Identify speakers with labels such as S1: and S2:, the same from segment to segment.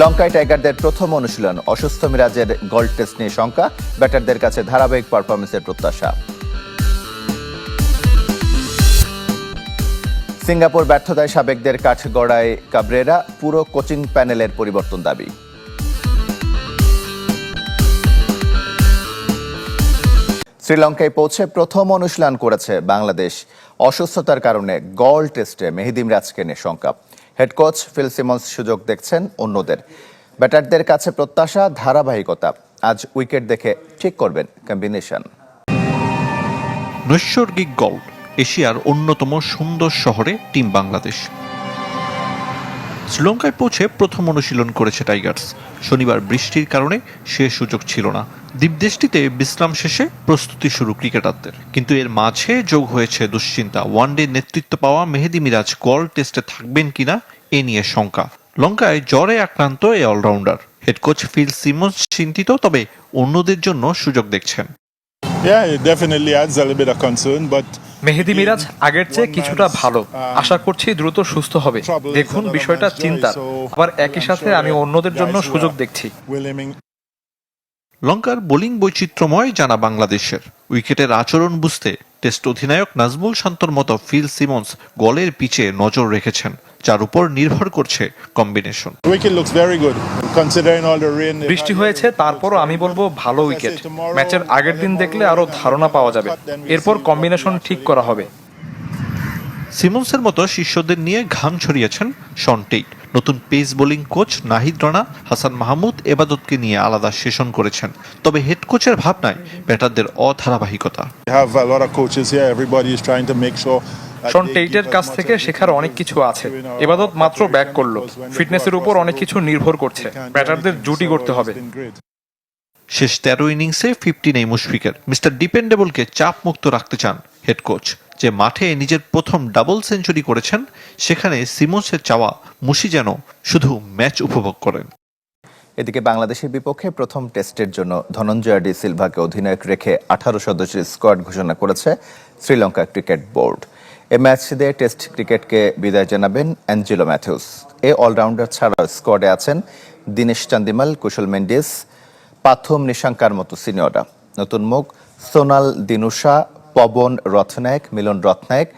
S1: লঙ্কায় টাইগারদের প্রথম অনুশীলন, অসুস্থ মিরাজের গোল্ড টেস্ট নিয়ে শঙ্কা, ব্যাটারদের কাছে ধারাবাহিক পারফরমেন্সের প্রত্যাশা। সিঙ্গাপুর ব্যর্থতায় সাবেকদের কাঠগড়ায় কাবরেরা, পুরো কোচিং প্যানেলের পরিবর্তন দাবি। শ্রীলঙ্কায় পৌঁছে প্রথম অনুশীলন করেছে বাংলাদেশ। অসুস্থতার কারণে গল টেস্টে মেহেদি রাজকে নিয়ে শঙ্কা। হেড কোচ ফিল সিমন্স সুযোগ দেখছেন অন্যদের। ব্যাটারদের কাছে প্রত্যাশা, ধারাবাহিকতা। আজ উইকেট দেখে ঠিক করবেন কম্বিনেশন।
S2: নৈসর্গিক গল্ড এশিয়ার অন্যতম সুন্দর শহরে টিম বাংলাদেশ। শ্রীলঙ্কায় পৌঁছে প্রথম অনুশীলন করেছে টাইগার্স। শনিবার বৃষ্টির কারণে সে সুযোগ ছিল না। দ্বীপদেশটিতে বিশ্রাম শেষে প্রস্তুতি শুরু ক্রিকেটারদের। কিন্তু এর মাঝে যোগ হয়েছে দুশ্চিন্তা। ওয়ানডে নেতৃত্ব পাওয়া মেহেদি মিরাজ গল টেস্টে থাকবেন কিনা এ নিয়ে শঙ্কা। লঙ্কায় জ্বরে আক্রান্ত এই all rounder. Head coach Phil Simmons চিন্তিত তবে অন্যদের জন্য সুযোগ দেখছেন।
S3: Yeah, it definitely adds a little bit of concern, but
S4: মেহেদি মিরাজ আগের চেয়ে কিছুটা ভালো। আশা করছি দ্রুত সুস্থ হবে। দেখুন বিষয়টা চিন্তা। আবার একই সাথে আমি অন্যদের জন্য সুযোগ দেখছি।
S2: লঙ্কার বোলিং বৈচিত্র্যময় জানা বাংলাদেশের। উইকেটের আচরণ বুঝতে টেস্ট অধিনায়ক নাজমুল শান্তর মতো ফিল সিমন্স গলের পিচে নজর রেখেছেন যার উপর নির্ভর করছে কম্বিনেশন।
S4: বৃষ্টি হয়েছে তারপরও আমি বলব ভালো উইকেট ম্যাচের আগের দিন দেখলে আরও ধারণা পাওয়া যাবে। এরপর কম্বিনেশন ঠিক করা হবে।
S2: সিমন্সের মতো শিষ্যদের নিয়ে ঘাম ছড়িয়েছেন শন টেইট। নতুন pace bowling coach Nahid Rana Hasan Mahmud এবাদতকে নিয়ে আলাদা সেশন করেছেন। তবে হেড কোচের ভাবনায় ব্যাটারদের অধারাবাহিকতা।
S4: শন টেইটের কাছ থেকে শেখার অনেক কিছু আছে। এবাদত মাত্র ব্যাক করল। ফিটনেসের উপর অনেক কিছু নির্ভর করছে। ব্যাটারদের জুটি করতে হবে।
S2: শেষ তেরো ইনিংসে ফিফটি নেই মুশফিকের। মিস্টার ডিপেন্ডেবলকে চাপ মুক্ত রাখতে চান হেড কোচ যে মাঠে নিজের প্রথম ডাবল সেঞ্চুরি করেছেন, সেখানে সিমন্সের চাওয়া মুশি যেন শুধু ম্যাচ উপভোগ করেন।
S1: এদিকে বাংলাদেশের বিপক্ষে প্রথম টেস্টের জন্য ধনঞ্জয় ডি সিলভাকে অধিনায়ক রেখে আঠারো সদস্যের স্কোয়াড ঘোষণা করেছে শ্রীলঙ্কা ক্রিকেট বোর্ড। এ ম্যাচ দিয়ে টেস্ট ক্রিকেটকে বিদায় জানাবেন অ্যাঞ্জেলো ম্যাথিউস। এ অলরাউন্ডার ছাড়াও স্কোয়াডে আছেন দীনেশ চান্দিমাল, কুশল মেন্ডিস, পাথম নিশাঙ্কার মতো সিনিয়ররা। নতুন মুখ সোনাল দিনুষা পবন রথনায়ক মিলন রত্নায়ক,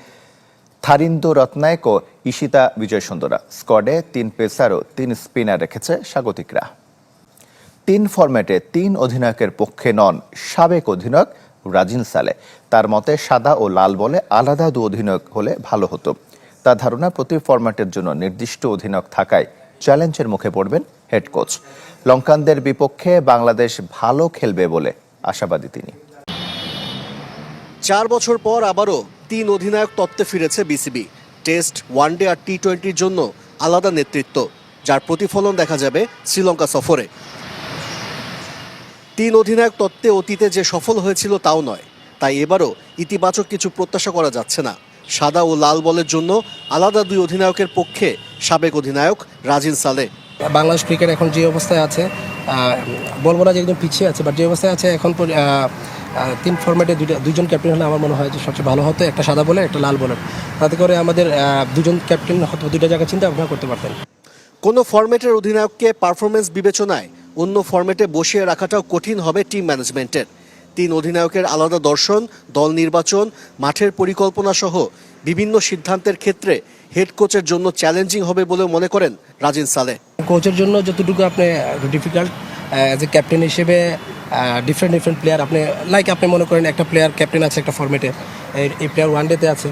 S1: থারিন্দু রত্নায়ক ও ঈশিতা বিজয় সুন্দরা স্কোয়াডে তিন পেসার ও তিন স্পিনার রেখেছে স্বাগতিকরা। তিন ফরম্যাটে তিন অধিনায়কের পক্ষে নন সাবেক অধিনায়ক রাজিন সালে। তার মতে সাদা ও লাল বলে আলাদা দু অধিনায়ক হলে ভালো হতো। তার ধারণা, প্রতি ফরম্যাটের জন্য নির্দিষ্ট অধিনায়ক থাকায় চ্যালেঞ্জের মুখে পড়বেন হেড কোচ। লঙ্কানদের বিপক্ষে বাংলাদেশ ভালো খেলবে বলে আশাবাদী তিনি।
S5: চার বছর পর আবারও তিন অধিনায়ক তত্ত্বে ফিরেছে বিসিবি। টেস্ট, ওয়ানডে আর টি টোয়েন্টির জন্য আলাদা নেতৃত্ব, যার প্রতিফলন দেখা যাবে শ্রীলঙ্কা সফরে। তিন অধিনায়ক তত্ত্বে অতীতে যে সফল হয়েছিল তাও নয়, তাই এবারও ইতিবাচক কিছু প্রত্যাশা করা যাচ্ছে না। সাদা ও লাল বলের জন্য আলাদা দুই অধিনায়কের পক্ষে সাবেক অধিনায়ক রাজিন সালে।
S6: বাংলাদেশ ক্রিকেট এখন যে অবস্থায় আছে বলব না যে একদম পিছিয়ে আছে বাট যে অবস্থায় আছে এখন তিন ফরম্যাটে দুইটা দুজন ক্যাপ্টেন হলে আমার মনে হয় যে সবচেয়ে ভালো হতো একটা সাদা বলে একটা লাল বলার তাতে করে আমাদের দুজন ক্যাপ্টেন হয়তো দুইটা জায়গায় চিন্তা ভাবনা করতে পারতেন।
S5: কোনো ফরম্যাটের অধিনায়ককে পারফরমেন্স বিবেচনায় অন্য ফরম্যাটে বসিয়ে রাখাটাও কঠিন হবে টিম ম্যানেজমেন্টের তিন অধিনায়কের আলাদা দর্শন দল নির্বাচন মাঠের পরিকল্পনা সহ বিভিন্ন সিদ্ধান্তের ক্ষেত্রে হেড কোচের জন্য চ্যালেঞ্জিং হবে বলেও মনে করেন রাজিন সালে।
S6: কোচের জন্য যতটুকু আপনি ডিফিকাল্ট অ্যাজ এ ক্যাপ্টেন হিসেবে ডিফারেন্ট ডিফারেন্ট প্লেয়ার আপনি লাইক আপনি মনে করেন একটা প্লেয়ার ক্যাপ্টেন আছে একটা ফরম্যাটে এই প্লেয়ার ওয়ান ডেতে আছে।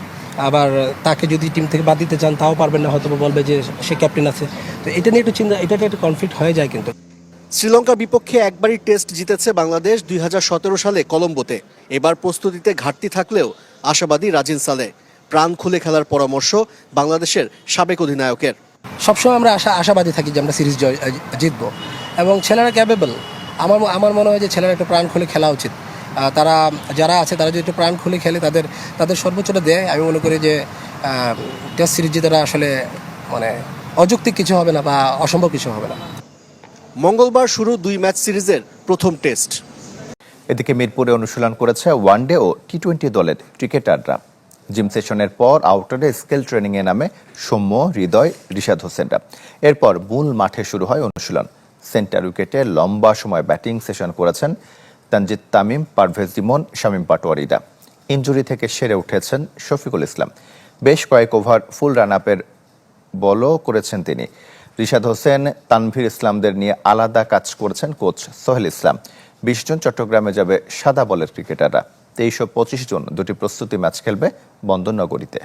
S6: আবার তাকে যদি টিম থেকে বাদ দিতে চান তাও পারবেন না হয়তো বলবে যে সে ক্যাপ্টেন আছে। তো এটা নিয়ে একটু চিন্তা এটা একটু কনফ্লিক্ট হয়ে যায় কিন্তু।
S5: শ্রীলঙ্কার বিপক্ষে একবারই টেস্ট জিতেছে বাংলাদেশ দুই হাজার সতেরো সালে কলম্বোতে। এবার প্রস্তুতিতে ঘাটতি থাকলেও আশাবাদী রাজিন সালে। প্রাণ খুলে খেলার পরামর্শ বাংলাদেশের সাবেক অধিনায়কের।
S6: সবসময় আমরা আশা আশাবাদী থাকি যে আমরা সিরিজ জয় জিতবো। এবং ছেলেরা ক্যাপেবল আমার আমার মনে হয় যে ছেলেরা একটু প্রাণ খুলে খেলা উচিত। তারা যারা আছে তারা যদি একটু প্রাণ খুলে খেলে তাদের তাদের সর্বোচ্চটা দেয়। আমি মনে করি যে টেস্ট সিরিজ জিতারা আসলে মানে অযৌক্তিক কিছু হবে না বা অসম্ভব কিছু হবে না।
S5: মঙ্গলবার শুরু দুই ম্যাচ সিরিজের প্রথম টেস্ট
S1: এদিকে মিরপুরে অনুশীলন করেছে ওয়ানডে ও টি টোয়েন্টি দলের ক্রিকেটাররা। জিম সেশনের পর আউটারে স্কেল ট্রেনিং এ নামে সৌম্য হৃদয় রিশাদ হোসেনরা। এরপর মূল মাঠে শুরু হয় অনুশীলন। সেন্টার উইকেটে লম্বা সময় ব্যাটিং সেশন করেছেন তানজিদ তামিম, পারভেজ ইমন শামীম পাটোয়ারিরা। ইঞ্জুরি থেকে সেরে উঠেছেন শফিকুল ইসলাম। বেশ কয়েক ওভার ফুল রান আপের বলও করেছেন তিনি। রিশাদ হোসেন, তানভীর ইসলামদের নিয়ে আলাদা কাজ করেছেন কোচ সোহেল ইসলাম। বিশ জন চট্টগ্রামে যাবে সাদা বলের ক্রিকেটাররা। তেইশ ও পঁচিশ জন দুটি প্রস্তুতি ম্যাচ খেলবে বন্দরনগরীতে।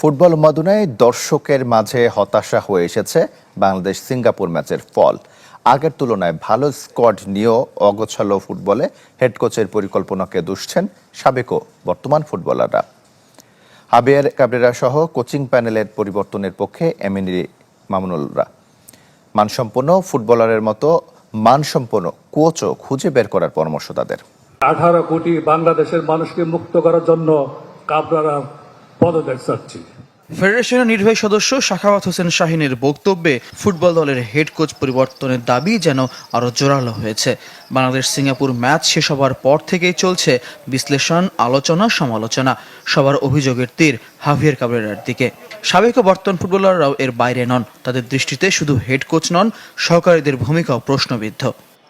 S1: ফুটবল উন্মাদনায় দর্শকের মাঝে হতাশা হয়ে এসেছে বাংলাদেশ সিঙ্গাপুর ম্যাচের ফল। আগের তুলনায় ভালো স্কোয়াড নিয়েও অগোছালো ফুটবলে হেড কোচের পরিকল্পনাকে দুষছেন সাবেক বর্তমান ফুটবলাররা। হাবিয়ার কাবরেরা সহ কোচিং প্যানেলের পরিবর্তনের পক্ষে এমিনি মামুনুলরা। মানসম্পন্ন ফুটবলারের মতো মানসম্পন্ন কোচও খুঁজে বের করার পরামর্শ তাদের।
S7: আঠারো কোটি বাংলাদেশের মানুষকে মুক্ত করার জন্য কাবরারা পদত্যাগ চাচ্ছি
S8: ফেডারেশনের নির্বাহী সদস্য শাখাওয়াত হোসেন শাহিনের বক্তব্যে ফুটবল দলের হেড কোচ পরিবর্তনের দাবি যেন আরও জোরালো হয়েছে। বাংলাদেশ সিঙ্গাপুর ম্যাচ শেষ হওয়ার পর থেকেই চলছে বিশ্লেষণ আলোচনা সমালোচনা। সবার অভিযোগের তীর হাভিয়ার কাবরেরার দিকে। সাবেক ও বর্তমান ফুটবলাররাও এর বাইরে নন। তাদের দৃষ্টিতে শুধু হেড কোচ নন সহকারীদের ভূমিকাও প্রশ্নবিদ্ধ।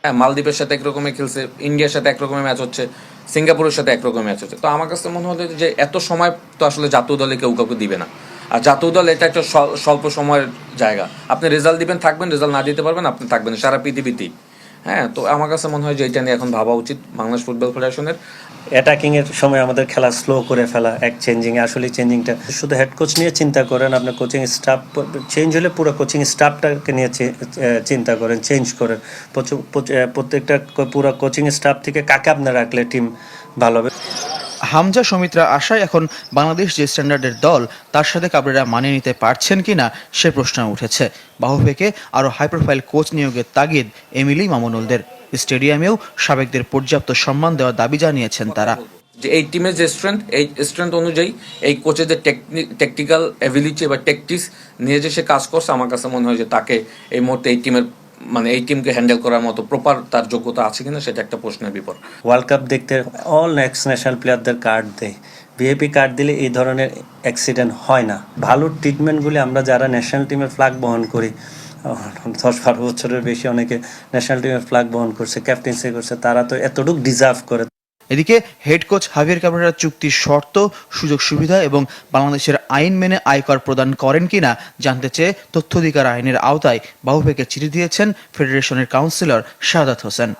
S9: হ্যাঁ মালদ্বীপের সাথে একরকমের খেলছে ইন্ডিয়ার সাথে একরকমের ম্যাচ হচ্ছে। সিঙ্গাপুরের সাথে একরকম ম্যাচ হচ্ছে তো আমার কাছে মনে হলো যে এত সময় তো আসলে জাতীয় দলে কেউ কাউকে দিবে না। আর জাতীয় দল এটা একটা স্বল- স্বল্প সময়ের জায়গা। আপনি রেজাল্ট দিবেন, থাকবেন রেজাল্ট না দিতে পারবেন, আপনি থাকবেন, সারা পৃথিবীতেই। হ্যাঁ তো আমার কাছে মনে হয় যে এটা নিয়ে এখন ভাবা উচিত বাংলাদেশ ফুটবল ফেডারেশনের
S10: অ্যাটাকিং এর সময় আমাদের খেলা স্লো করে ফেলা, এক চেঞ্জিং আসলে চেঞ্জিংটা শুধু হেড কোচ নিয়ে চিন্তা করেন, আপনার কোচিং স্টাফ চেঞ্জ হলে পুরো কোচিং স্টাফটাকে নিয়ে চিন্তা করেন চেঞ্জ করেন। প্রত্যেকটা পুরো কোচিং স্টাফ থেকে কাকে আপনার রাখলে টিম ভালো হবে?
S8: হামজা সমিত্রা আশায় এখন বাংলাদেশ যে স্ট্যান্ডার্ডের দল, তার সাথে কাবরেরা মানিয়ে নিতে পারছেন কিনা সে প্রশ্ন উঠেছে। বাহুফেকে আরও হাই প্রোফাইল কোচ নিয়োগের তাগিদ এমিলি মামুনুলদের। স্টেডিয়ামেও সাবেকদের পর্যাপ্ত সম্মান দেওয়ার দাবি জানিয়েছেন তারা।
S9: যে এই টিমের যে স্ট্রেংথ এই স্ট্রেংথ অনুযায়ী এই কোচের যে টেকনিক্যাল অ্যাবিলিটি বা টেকটিক্স নিয়ে যে সে কাজ করছে, আমার কাছে মনে হয় যে তাকে এই মুহূর্তে এই টিমের মানে এই টিমকে হ্যান্ডেল করার মতো প্রপার তার যোগ্যতা আছে কিনা সেটা একটা প্রশ্নের বিপদ
S10: ওয়ার্ল্ড কাপ দেখতে অল এক্স ন্যাশনাল প্লেয়ারদের কার্ড দেয়। ভিএপি কার্ড দিলে এই ধরনের অ্যাক্সিডেন্ট হয় না। ভালো ট্রিটমেন্টগুলি আমরা যারা ন্যাশনাল টিমের ফ্ল্যাগ বহন করি, দশ বারো বছরের বেশি অনেকে ন্যাশনাল টিমের ফ্ল্যাগ বহন করছে ক্যাপ্টেন্সি করছে, তারা তো এতটুকু ডিজার্ভ করে।
S8: এদিকে হেড কোচ হাভিয়ার কাবরেরার চুক্তির শর্ত, সুযোগ সুবিধা এবং বাংলাদেশের আইন মেনে আয়কর প্রদান করেন কিনা জানতে চেয়ে তথ্য অধিকার আইনের আওতায় বাহুফেকে চিঠি দিয়েছেন ফেডারেশনের কাউন্সিলর শাহাদাত হোসেন।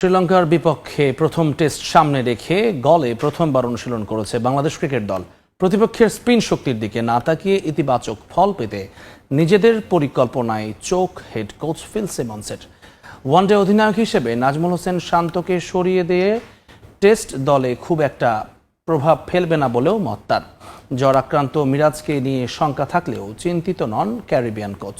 S11: শ্রীলঙ্কার বিপক্ষে প্রথম টেস্ট সামনে রেখে গলে প্রথমবার অনুশীলন করেছে বাংলাদেশ ক্রিকেট দল। প্রতিপক্ষের স্পিন শক্তির দিকে না তাকিয়ে ইতিবাচক ফল পেতে নিজেদের পরিকল্পনায় চোখ হেড কোচ ফিল সিমন্সের। ওয়ানডে অধিনায়ক হিসেবে নাজমুল হোসেন শান্তকে সরিয়ে দিয়ে টেস্ট দলে খুব একটা প্রভাব ফেলবে না বলেও মত তার। জ্বর আক্রান্ত মিরাজকে নিয়ে শঙ্কা থাকলেও চিন্তিত নন ক্যারিবিয়ান কোচ।